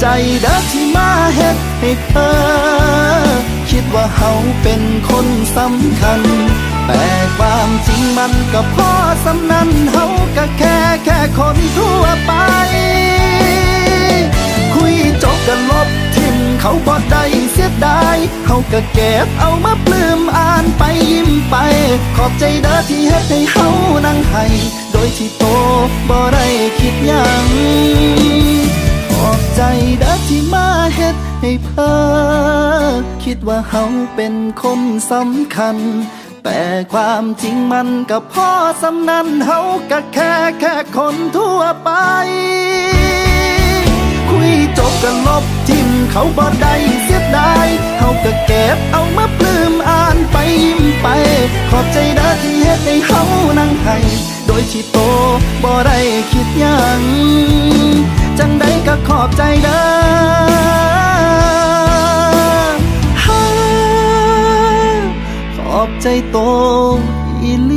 ใจเด้อที่มาเฮ็ดให้เธอ คิดว่าเฮาเป็นคนสำคัญ แต่ความจริงมันก็พอสำนันเฮาก็แค่แค่คนทั่วไป คุยจบกันลบทิมเขาบ่ได้เสียดายเขาก็เก็บเอามาปลื้มอ่านไปยิ้มไป ขอบใจเด้อที่เฮ็ดให้เฮานั่งให้โดยที่โตบ่ได้คิดยัง ให้เพ้อคิดว่าเฮาเป็นคนสำคัญ แต่ความจริงมันก็พอสำนันเฮาก็แค่แค่คนทั่วไป คุยจบกันลบทิมเขาบ่ได้เสียดายเขาก็เก็บเอามาปลื้มอ่านไปยิ้มไป ขอบใจเด้อที่เฮ็ดให้เฮานั่งให้โดยที่โตบ่ได้คิดยังจังใดก็ขอบใจเด้อ 再多一粒。